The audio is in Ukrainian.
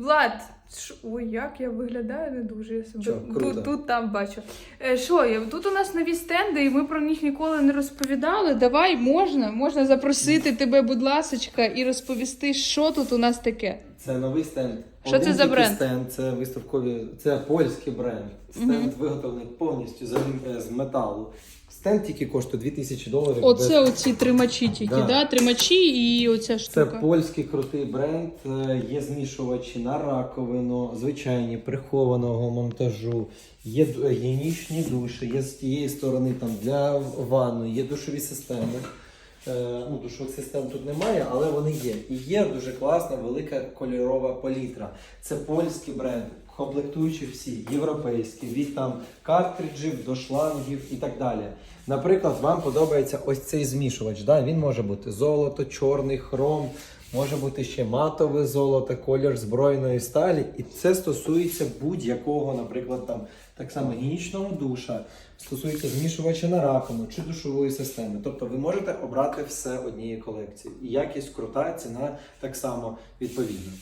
Влад, ш- ой, як я виглядаю не дуже. Я себе Чо, круто. тут, тут там бачу. Е, Що, я- тут у нас нові стенди, і ми про них ніколи не розповідали. Давай, можна, можна запросити тебе, будь ласочка, і розповісти, що тут у нас таке. Це новий стенд. Що це за бренд? Стенд, це виставкові, це польський бренд. Стенд виготовлений повністю з, з металу. Стенд тільки коштує 2000 доларів. Оце без- оці тримачі тільки, да. Да. Тримачі і оця Це польський крутий бренд. е, Є змішувачі на раковину, звичайні прихованого монтажу. Є д- гігієнічні душі, є з тієї сторони там для ванну, є душові системи. Е, Ну, душових систем тут немає, але вони є. І є дуже класна велика кольорова палітра. Це польський бренд, комплектуючі всі, європейські, від там картриджів до шлангів і так далі. Наприклад, вам подобається ось цей змішувач. Да? Він може бути золото, чорний, хром, може бути ще матове золото, колір збройної сталі. І це стосується будь-якого, наприклад, там так само гігієнічного душа, стосується змішувача на раковину чи душової системи. Тобто ви можете обрати все однієї колекції. І якість крута, ціна так само відповідна.